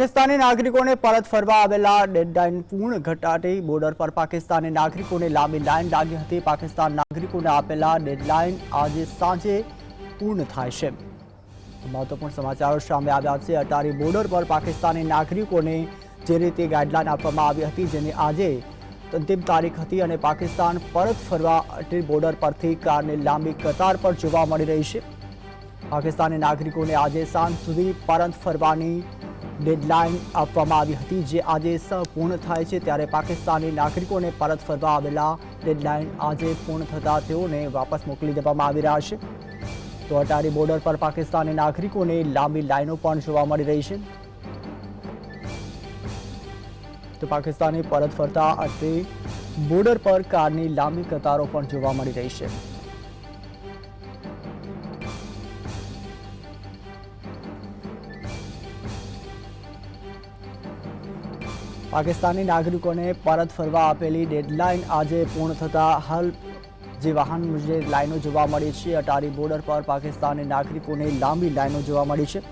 પાકિસ્તાની નાગરિકોને પરત ફરવા આવેલા ડેડલાઇન પૂર્ણ ઘટાડી બોર્ડર પર પાકિસ્તાની નાગરિકોને લાંબી લાઇન લાગી હતી. પાકિસ્તાન નાગરિકોને આપેલા ડેડલાઇન આજે સાંજે પૂર્ણ થાય છે. મહત્વપૂર્ણ સમાચારો સામે આવ્યા છે. અટારી બોર્ડર પર પાકિસ્તાની નાગરિકોને જે રીતે ગાઈડલાઇન આપવામાં આવી હતી, જેની આજે અંતિમ તારીખ હતી અને પાકિસ્તાન પરત ફરવા અટારી બોર્ડર પરથી કારની લાંબી કતાર પર જોવા મળી રહી છે. પાકિસ્તાની નાગરિકોને આજે સાંજ સુધી પરત ફરવાની ડેડલાઇન આપવામાં આવી હતી, જે આજે પૂર્ણ થાય છે. ત્યારે પાકિસ્તાની નાગરિકોને પરત ફરવા આવેલા ડેડલાઇન આજે પૂર્ણ થતાં તેઓને વાપસ મોકલી દેવામાં આવી રહ્યા છે. તો અટારી બોર્ડર પર પાકિસ્તાની નાગરિકોને લાંબી લાઈનો પણ જોવા મળી રહી છે. તો પાકિસ્તાની પરત ફરતા અટરી બોર્ડર પર કારની લાંબી કતારો પણ જોવા મળી રહી છે. પાકિસ્તાની નાગરિકોને પરત ફરવા આપેલી ડેડલાઇન આજે પૂર્ણ થતાં હાલ જે વાહન મુજબ લાઈનો જોવા મળી છે. અટારી બોર્ડર પર પાકિસ્તાની નાગરિકોને લાંબી લાઈનો જોવા મળી છે.